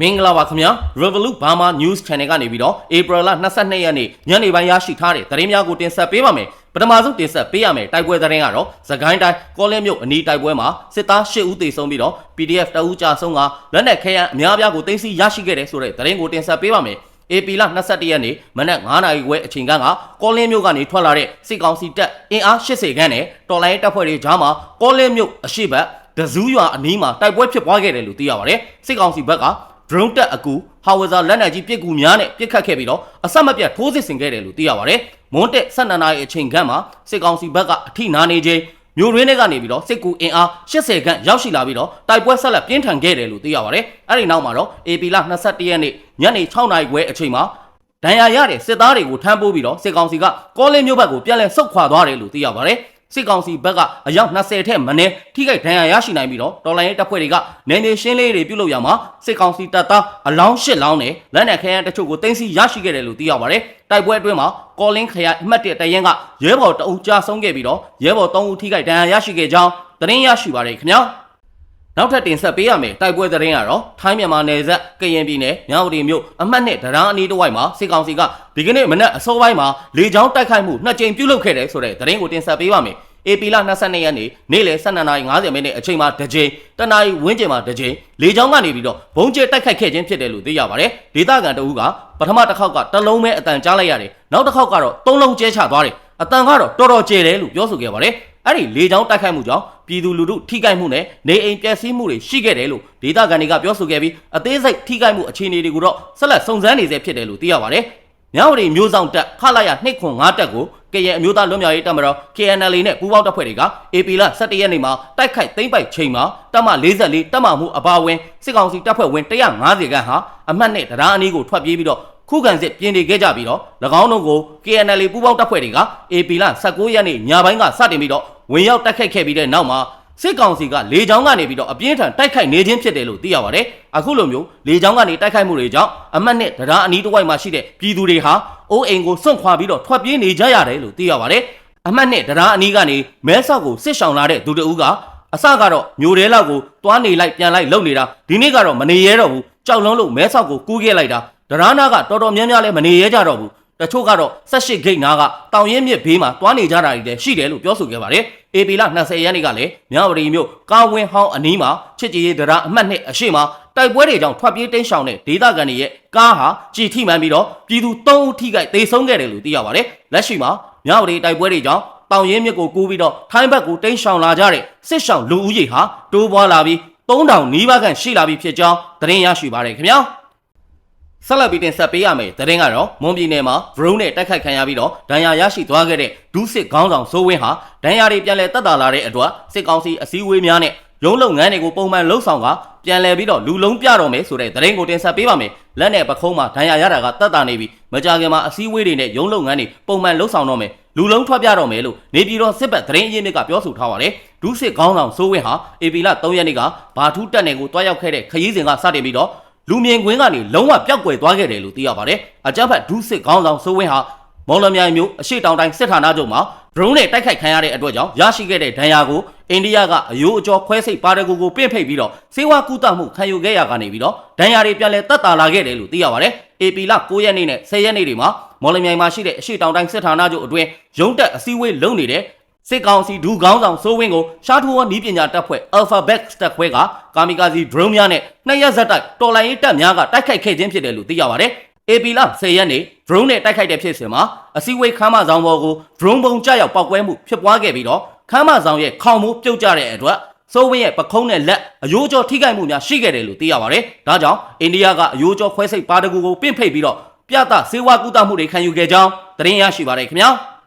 မင်္ဂလာပါခင်ဗျာ Revolut Burma News Channel ကနေပြီးတော့ April လ22ရက်နေ့ညနေပိုင်းရရှိထားတဲ့သတင်းများကိုတင်ဆက်ပေးပါမယ်ပထမဆုံးတင်ဆက်ပေးရမယ်တိုက်ပွဲသတင်းကတော့သခိုင်းတိုင်းကောလင်းမြို့အနီးတိုက်ပွဲမှာစစ်သား၈ဦးသေဆုံးပြီးတော့ PDF တအူးကြာဆုံးကလက်နက်ခဲယမ်းအများအပြားကိုတင်စီရရှိခဲ့တယ်ဆိုတဲ့သတင်းကိုတင်ဆက်ပေးပါမယ် AP လ22ရက်နေ့မနက်9:00နာရီခွဲအချိန်ကကောလင်းမြို့ကနေထွက်လာတဲ့စစ်ကောင်စီတပ်အင်အား80ခန်းနဲ့တော်လိုင်းတပ်ဖွဲ့တွေကြားမှာကောလင်းမြို့အရှိတ်ဒဇူးရွာအနီးမှာတိုက်ပွဲဖြစ်ပွားခဲ့တယ်လို့သိရပါတယ်စစ်ကောင်စီဘက်က drone တက်အကူဟာဝဇာလက်နက်ကြီးပစ်ကူများနဲ့ပစ်ခတ်ခဲ့ပြီးတော့အဆက်မပြတ်ထိုးစစ်ဆင်ခဲ့တယ်လို့သိရပါတယ်။မွန်းတက်12နာရီအချိန်ခန့်မှာစစ်ကောင်စီဘက်ကအထိနာနေခြင်းမြို့ရင်းတွေကနေပြီးတော့စစ်ကူအင်အား80ခန့်ရောက်ရှိလာပြီးတော့တိုက်ပွဲဆက်လက်ပြင်းထန်ခဲ့တယ်လို့သိရပါတယ်။အဲဒီနောက်မှာတော့ AP လ21ရက်နေ့ညနေ6နာရီခွဲအချိန်မှာဒဏ်ရာရတဲ့စစ်သားတွေကိုထမ်းပိုးပြီးတော့စစ်ကောင်စီကကောလင်းမြို့ဘက်ကိုပြန်လည်ဆုတ်ခွာသွားတယ်လို့သိရပါတယ်။ စစ်ကောင်စီဘက်ကအယောက်20ထက်မနည်းထိခိုက်ဒဏ်ရာရရှိနိုင်ပြီးတော့တော်လိုင်းရေးတပ်ဖွဲ့တွေကနယ်မြေရှင်းလေးတွေပြုလုပ်ရမှာစစ်ကောင်စီတပ်သားအလောင်း၈လောင်းနဲ့လက်နက်ခဲယမ်းတချို့ကိုတင်စီရရှိခဲ့တယ်လို့သိရပါတယ်။တိုက်ပွဲအတွင်းမှာကောလင်းခရိုင်အမှတ်၁တရင်ကရဲဘော်တအုပ်ကြာဆုံးခဲ့ပြီးတော့ရဲဘော်၃ဦးထိခိုက်ဒဏ်ရာရရှိခဲ့ကြောင်းသတင်းရရှိပါတယ်ခင်ဗျာ။နောက်ထပ်တင်ဆက်ပေးရမယ်တိုက်ပွဲသတင်းကတော့ထိုင်းမြန်မာနယ်စပ်ကရင်ပြည်နယ်မြောက်ဦးမြို့အမှတ်နဲ့ဒရန်အနီးတစ်ဝိုက်မှာစစ်ကောင်စီကဒီကနေ့မနက်အစောပိုင်းမှာလေကြောင်းတိုက်ခိုက်မှုနှစ်ကြိမ်ပြုလုပ်ခဲ့တယ်ဆိုတဲ့သတင်းကိုတင်ဆက်ပေးပါမယ်။ AP လ22ရက်နေ့နေ့လယ်12:50မိနစ်အချိန်မှာတစ်ကြိမ်တနာရီဝန်းကျင်မှာတစ်ကြိမ်လေကြောင်းကနေပြီးတော့ဘုံကျဲတိုက်ခိုက်ခဲ့ခြင်းဖြစ်တယ်လို့သိရပါတယ်။ဒေသခံတအူးကပထမတစ်ခေါက်ကတစ်လုံးပဲအတန်ကြားလိုက်ရတယ်။နောက်တစ်ခေါက်ကတော့သုံးလုံးကျဲချသွားတယ်။အတန်ကတော့တော်တော်ကျဲတယ်လို့ပြောဆိုခဲ့ပါတယ်။အဲ့ဒီလေကြောင်းတိုက်ခိုက်မှုကြောင့်ပြည်သူလူထုထိခိုက်မှုနဲ့နေအိမ်ပျက်စီးမှုတွေရှိခဲ့တယ်လို့ဒေသခံတွေကပြောဆိုခဲ့ပြီးအသေးစိတ်ထိခိုက်မှုအခြေအနေတွေကိုတော့ဆက်လက်စုံစမ်းနေဆဲဖြစ်တယ်လို့သိရပါတယ်။ မြောက်ရီမျိုးဆောင်တက်ခလာရ205တက်ကိုကရင်အမျိုးသားလွတ်မြောက်ရေးတပ်မတော် KNL နဲ့ပူးပေါင်းတပ်ဖွဲ့တွေက AP လ17ရက်နေ့မှာတိုက်ခိုက်သိမ်းပိုက်ချိန်မှာတပ်မ44တပ်မမှုအပါအဝင်စစ်ကောင်စီတပ်ဖွဲ့ဝင်150ခန့်ဟာအမှတ်နဲ့တရားအနည်းကိုထွက်ပြေးပြီးတော့ခုခံစစ်ပြင်နေခဲ့ကြပြီးတော့၎င်းတို့ကို KNL ပူးပေါင်းတပ်ဖွဲ့တွေက AP လ19ရက်နေ့ညပိုင်းကစတင်ပြီးတော့ဝင်ရောက်တိုက်ခိုက်ခဲ့ပြီးတဲ့နောက်မှာ စစ်ကောင်စီကလေကြောင်းကနေပြီးတော့အပြင်းထန်တိုက်ခိုက်နေခြင်းဖြစ်တယ်လို့သိရပါတယ်။အခုလိုမျိုးလေကြောင်းကနေတိုက်ခိုက်မှုတွေကြောင့်အမတ်နဲ့တရားအနီးတစ်ဝိုက်မှာရှိတဲ့ပြည်သူတွေဟာအိုးအိမ်ကိုစွန့်ခွာပြီးတော့ထွက်ပြေးနေကြရတယ်လို့သိရပါတယ်။အမတ်နဲ့တရားအနီးကနေမဲဆောက်ကိုစစ်ဆောင်လာတဲ့သူတဦးကအစကတော့မျိုးတဲလောက်ကိုသွားနေလိုက်ပြန်လိုက်လုပ်နေတာဒီနေ့ကတော့မနေရဲတော့ဘူးကြောက်လုံးလို့မဲဆောက်ကိုကူးခဲ့လိုက်တာတရားနာကတော်တော်များများလည်းမနေရဲကြတော့ဘူး တချို့ကတော့18ဂိတ်နာကတောင်ရင်မြစ်ဘေးမှာတွားနေကြတာတွေလည်းရှိတယ်လို့ပြောဆိုခဲ့ပါတယ်။ AP လ20ရက်နေ့ကလည်းမြဝတီမြို့ကာဝင်းဟောင်းအနီးမှာချစ်ကြည်ရေးတရားအမှတ်နှစ်အရှိမတိုက်ပွဲတွေကြောင့်ထွက်ပြေးတိမ်းရှောင်တဲ့ဒေသခံတွေရဲ့ကားဟာကြည်ထိမှန်ပြီးတော့ပြည်သူ3ဦးထိခိုက်သေဆုံးခဲ့တယ်လို့သိရပါတယ်။လက်ရှိမှာမြဝတီတိုက်ပွဲတွေကြောင့်တောင်ရင်မြစ်ကိုကူးပြီးတော့ထိုင်းဘက်ကိုတိမ်းရှောင်လာကြတဲ့စစ်ရှောင်လူဦးရေဟာတိုးပွားလာပြီး3000နီးပါးခန့်ရှိလာပြီဖြစ်ကြောင်းသတင်းရရှိပါတယ်ခင်ဗျာ။ ဆက်လက်ပြီးတင်ဆက်ပေးရမယ်တရင်ကတော့မွန်ပြည်နယ်မှာ drone နဲ့တိုက်ခိုက်ခံရပြီးတော့ဒဏ်ရာရရှိသွားခဲ့တဲ့ဒုစစ်ခေါင်းဆောင်စိုးဝင်းဟာဒဏ်ရာတွေပြန်လည်တက်တာလာတဲ့အတွက်စစ်ကောင်စီအစည်းအဝေးများနဲ့ရုံးလုပ်ငန်းတွေကိုပုံမှန်လှုပ်ဆောင်ကပြန်လည်ပြီးတော့လူလုံးပြတော့မယ်ဆိုတဲ့သတင်းကိုတင်ဆက်ပေးပါမယ်လက်နဲ့ပခုံးမှာဒဏ်ရာရတာကတက်တာနေပြီးမကြခင်မှာအစည်းအဝေးတွေနဲ့ရုံးလုပ်ငန်းတွေပုံမှန်လှုပ်ဆောင်တော့မယ်လူလုံးထွက်ပြတော့မယ်လို့နေပြည်တော်စစ်ဘက်သတင်းအရင်းမြစ်ကပြောဆိုထားပါတယ်ဒုစစ်ခေါင်းဆောင်စိုးဝင်းဟာအေပီလာ3ရက်နေ့ကဘာထူးတက်နယ်ကိုတွားရောက်ခဲ့တဲ့ခရီးစဉ်ကစတင်ပြီးတော့ လူမြင်ကွင်းကနေလုံးဝပျောက်ကွယ်သွားခဲ့တယ်လို့သိရပါတယ်။အကြမ်းဖက်ဒုစစ်ခေါင်းဆောင်စိုးဝင်းဟာမော်လမြိုင်မြို့အရှိတောင်တိုင်းစစ်ဌာနချုပ်မှာ drone နဲ့တိုက်ခိုက်ခံရတဲ့အတွက်ကြောင့်ရရှိခဲ့တဲ့ဒဏ်ရာကိုအိန္ဒိယကအယိုးအကျော်ခွဲစိတ်ပါတကူကိုပြင့်ဖိတ်ပြီးတော့စေဝါကူတမှုခံယူခဲ့ရကနေပြီးတော့ဒဏ်ရာတွေပြန်လည်တက်တာလာခဲ့တယ်လို့သိရပါတယ်။ AP လ9ရက်နေ့နဲ့10ရက်နေ့တွေမှာမော်လမြိုင်မှာရှိတဲ့အရှိတောင်တိုင်းစစ်ဌာနချုပ်အတွင်းရုံးတက်အစည်းအဝေးလုပ်နေတဲ့ စစ်ကောင်စီဒူခေါင်းဆောင်စိုးဝင်းကိုရှားထိုးဝနီးပညာတပ်ဖွဲ့ Alphabet တပ်ခွဲကကာမီကာဇီ drone များနဲ့နှစ်ရက်ဆက်တိုက်တော်လိုင်းရေးတပ်များကတိုက်ခိုက်ခဲ့ခြင်းဖြစ်တယ်လို့သိရပါတယ်။ AP လ10ရက်နေ့ drone နဲ့တိုက်ခိုက်တဲ့ဖြစ်စဉ်မှာအစည်းအဝေးခမ်းမဆောင်ပေါ်ကို drone ပုံကျရောက်ပောက်ကွဲမှုဖြစ်ပွားခဲ့ပြီးတော့ခမ်းမဆောင်ရဲ့ခေါင်မိုးပြုတ်ကျတဲ့အတွက်စိုးဝင်းရဲ့ပခုံးနဲ့လက်အယိုးကျော်ထိခိုက်မှုများရှိခဲ့တယ်လို့သိရပါတယ်။ဒါကြောင့်အိန္ဒိယကအယိုးကျော်ခွဲစိတ်ပါတကူကိုပင့်ဖိတ်ပြီးတော့ပြသစေဝါကူတမှုတွေခံယူခဲ့ကြောင်းသတင်းရရှိပါတယ်ခင်ဗျာ။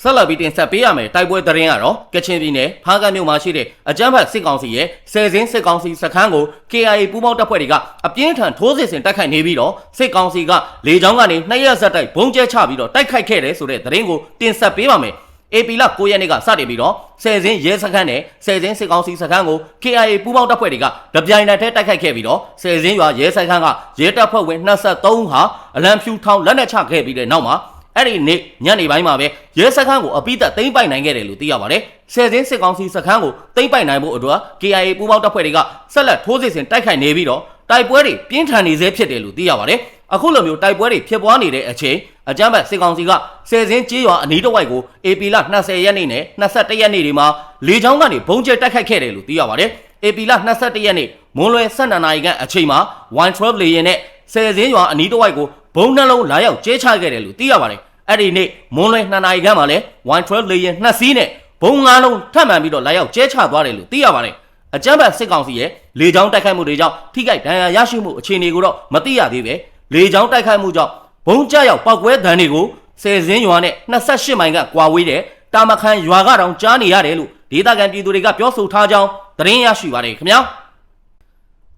ဆက်လက်ပြီးတင်ဆက်ပေးရမယ်တိုက်ပွဲသတင်းကတော့ကချင်ပြည်နယ်ဖားကတ်မြို့မှာရှိတဲ့အကြမ်းဖက်စစ်ကောင်စီရဲ့ဆယ်စင်းစစ်ကောင်စီစခန်းကို KIA ပူးပေါင်းတပ်ဖွဲ့တွေကအပြင်းထန်ထိုးစစ်ဆင်တိုက်ခိုက်နေပြီးတော့စစ်ကောင်စီကလေကြောင်းကနေနှစ်ရက်ဆက်တိုက်ဘုံကျဲချပြီးတော့တိုက်ခိုက်ခဲ့တယ်ဆိုတဲ့သတင်းကိုတင်ဆက်ပေးပါမယ်။ AP လ9ရက်နေ့ကစတင်ပြီးတော့ဆယ်စင်းရဲစခန်းနဲ့ဆယ်စင်းစစ်ကောင်စီစခန်းကို KIA ပူးပေါင်းတပ်ဖွဲ့တွေကဗပြိုင်နယ်ထဲတိုက်ခိုက်ခဲ့ပြီးတော့ဆယ်စင်းရွာရဲစခန်းကရဲတပ်ဖွဲ့ဝင်23ဦးဟာအလံဖြူထောင်လက်နက်ချခဲ့ပြီးတဲ့နောက်မှာ အဲ့ဒီနေ့ညနေပိုင်းမှာပဲရဲစခန်းကိုအပိသက်သိမ်းပိုက်နိုင်ခဲ့တယ်လို့သိရပါတယ်။ဆယ်စင်းစစ်ကောင်စီစခန်းကိုသိမ်းပိုက်နိုင်ဖို့အတွက် KIA ပူးပေါင်းတပ်ဖွဲ့တွေကဆက်လက်ထိုးစစ်ဆင်တိုက်ခိုက်နေပြီးတော့တိုက်ပွဲတွေပြင်းထန်နေစေဖြစ်တယ်လို့သိရပါတယ်အခုလိုမျိုးတိုက်ပွဲတွေဖြစ်ပွားနေတဲ့အချိန်အကြမ်းဖက်စစ်ကောင်စီကဆယ်စင်းကြေးရွာအနီးတစ်ဝိုက်ကို AP လ20ရက်နေ့နဲ့21ရက်နေ့တွေမှာလေကြောင်းကနေဘုံကျဲတိုက်ခိုက်ခဲ့တယ်လို့သိရပါတယ် AP လ21ရက်နေ့မွန်းလွယ်12နာရီခန့်အချိန်မှာ112လေယာဉ်နဲ့ဆယ်စင်းရွာအနီးတစ်ဝိုက်ကို ဘုံနှလုံးလာရောက်ကျဲချခဲ့တယ်လို့သိရပါတယ်အဲ့ဒီနေ့မွန်းလွယ်2နာရီခန့်မှာလဲ112လေယာဉ်2စီးနဲ့ဘုံ9လုံးထပ်မံပြီးတော့လာရောက်ကျဲချသွားတယ်လို့သိရပါတယ်အကြမ်းဖက်စစ်ကောင်စီရဲ့လေကြောင်းတိုက်ခိုက်မှုတွေကြောင့်ထိခိုက်ဒဏ်ရာရရှိမှုအခြေအနေကိုတော့မသိရသေးပဲလေကြောင်းတိုက်ခိုက်မှုကြောင့်ဘုံကျရောက်ပောက်ကွဲတံတွေကိုဆယ်စင်းရွာနဲ့28မိုင်ကကွာဝေးတဲ့တာမခန်ရွာကတောင်ကြားနေရတယ်လို့ဒေသခံပြည်သူတွေကပြောဆိုထားကြောင်းသတင်းရရှိပါတယ်ခင်ဗျာ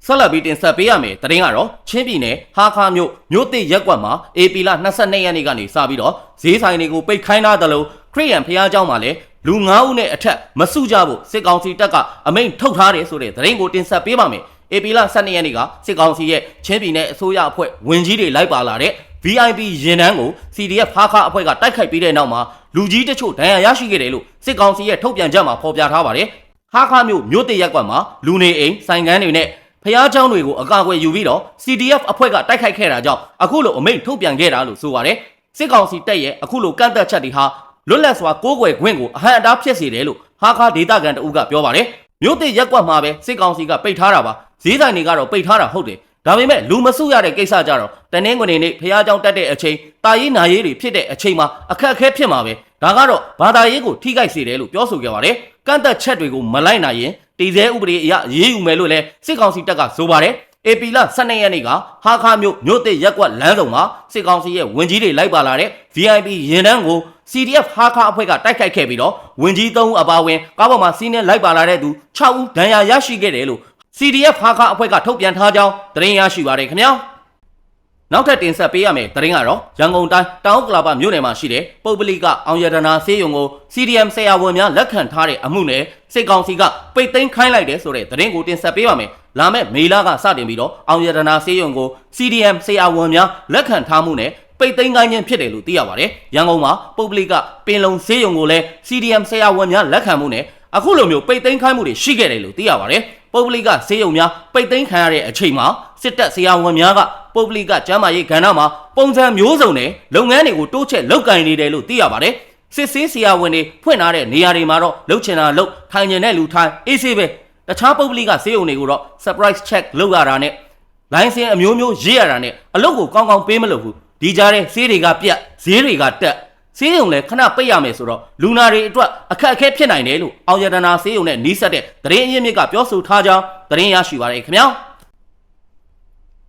ဆက်လက်ပြီးတင်ဆက်ပေးရမယ်သတင်းကတော့ချင်းပြည်နယ်ဟာခါမြို့မြို့တိရက်ကွက်မှာ AP လ22ရက်နေ့ကနေစပြီးတော့ဈေးဆိုင်တွေကိုပိတ်ခိုင်းထားသလိုခရီးရန်ဖျားเจ้าမှာလည်းလူ9ဦးနဲ့အထက်မစုကြဖို့စစ်ကောင်စီတပ်ကအမိန့်ထုတ်ထားတယ်ဆိုတဲ့သတင်းကိုတင်ဆက်ပေးပါမယ်။ AP လ12ရက်နေ့ကစစ်ကောင်စီရဲ့ချင်းပြည်နယ်အစိုးရအဖွဲ့ဝင်ကြီးတွေလိုက်ပါလာတဲ့ VIP ရင်နှန်းကို CDF ဖားခါအဖွဲ့ကတိုက်ခိုက်ပြီးတဲ့နောက်မှာလူကြီးတချို့ဒဏ်ရာရရှိခဲ့တယ်လို့စစ်ကောင်စီရဲ့ထုတ်ပြန်ချက်မှာဖော်ပြထားပါတယ်။ဟာခါမြို့မြို့တရက်ကွက်မှာလူနေအိမ်ဆိုင်ကန်းတွေနဲ့ ဖျားเจ้าတွေကိုအကာအကွယ်ယူပြီးတော့ CDF အဖွဲ့ကတိုက်ခိုက်ခဲ့တာကြောင့်အခုလိုအမိန့်ထုတ်ပြန်ခဲ့တာလို့ဆိုပါတယ်။စစ်ကောင်စီတပ်ရဲ့အခုလိုကန့်သက်ချက်တွေဟာလွတ်လပ်စွာကိုးကွယ်ခွင့်ကိုအဟံအတားဖြစ်စေတယ်လို့ဟာခါဒေတာကန်တဦးကပြောပါတယ်။မြို့တိရက်ကွက်မှာပဲစစ်ကောင်စီကပိတ်ထားတာပါ။ဈေးဆိုင်တွေကတော့ပိတ်ထားတာဟုတ်တယ်။ဒါပေမဲ့လူမစုရတဲ့ကိစ္စကြတော့တနင်္ဂနွေနေ့ဖះเจ้าတက်တဲ့အချိန်တာရေးနာရေးတွေဖြစ်တဲ့အချိန်မှာအခက်အခဲဖြစ်မှာပဲ ဒါကတော့ဘာသာရေးကိုထိခိုက်စေတယ်လို့ပြောဆိုခဲ့ပါတယ်ကန့်သက်ချက်တွေကိုမလိုက်နိုင်ရင်တည်ဆဲဥပဒေအရရေးယူမယ်လို့လည်းစစ်ကောင်စီတပ်ကဆိုပါတယ်အေပီလာ12ရက်နေ့ကဟာခါမြို့မြို့သစ်ရက်ကွက်လမ်းဆောင်မှာစစ်ကောင်စီရဲ့ဝင်ကြီးတွေလိုက်ပါလာတဲ့ VIP ရင်တန်းကို CDF ဟာခါအဖွဲ့ကတိုက်ခိုက်ခဲ့ပြီးတော့ဝင်ကြီး3ဦးအပါအဝင်ကားပေါ်မှာစီးနှင်းလိုက်ပါလာတဲ့သူ6ဦးဒဏ်ရာရရှိခဲ့တယ်လို့ CDF ဟာခါအဖွဲ့ကထုတ်ပြန်ထားကြောင်းသတင်းရရှိပါတယ်ခင်ဗျာ နောက်ထပ်တင်ဆက်ပေးရမယ့်သတင်းကတော့ရန်ကုန်တိုင်းတောင်ကလာပမြို့နယ်မှာရှိတဲ့ပုပ်ပလိကအောင်ရတနာဆေးရုံကို CDM ဆရာဝန်များလက်ခံထားတဲ့အမှုနဲ့စစ်ကောင်စီကပိတ်သိမ်းခိုင်းလိုက်တယ်ဆိုတဲ့သတင်းကိုတင်ဆက်ပေးပါမယ်။လာမယ့်မေလကစတင်ပြီးတော့အောင်ရတနာဆေးရုံကို CDM ဆရာဝန်များလက်ခံထားမှုနဲ့ပိတ်သိမ်းခိုင်းခြင်းဖြစ်တယ်လို့သိရပါတယ်။ရန်ကုန်မှာပုပ်ပလိကပင်လုံဆေးရုံကိုလည်း CDM ဆရာဝန်များလက်ခံမှုနဲ့အခုလိုမျိုးပိတ်သိမ်းခိုင်းမှုတွေရှိခဲ့တယ်လို့သိရပါတယ်။ပုပ်ပလိကဆေးရုံများပိတ်သိမ်းခံရတဲ့အချိန်မှာစစ်တပ်ဆရာဝန်များက ပုပ်ပလိကကျမ်းမာရေးကဏ္ဍမှာပုံစံမျိုးစုံနဲ့လုပ်ငန်းတွေကိုတိုးချဲ့လုပ်ကင်နေတယ်လို့သိရပါတယ်။စစ်ဆေးဆရာဝန်တွေဖွင့်ထားတဲ့နေရာတွေမှာတော့လှုပ်ချင်တာလှုပ်ထိုင်ချင်တဲ့လူထိုင်အေးဆေးပဲတခြားပုပ်ပလိကဆေးရုံတွေကိုတော့ surprise check လုပ်ရတာနဲ့လိုင်းစင်အမျိုးမျိုးရေးရတာနဲ့အလုပ်ကိုကောင်းကောင်းပေးမလို့ဘူးဒီကြားထဲဆေးတွေကပြတ်ဈေးတွေကတက်ဆေးရုံလည်းခဏပိတ်ရမယ်ဆိုတော့လူနာတွေအတွက်အခက်အခဲဖြစ်နိုင်တယ်လို့အောင်ရတနာဆေးရုံနဲ့နီးစပ်တဲ့သတင်းအရင်းမြစ်ကပြောဆိုထားကြောင်းသတင်းရရှိပါရခင်ဗျာ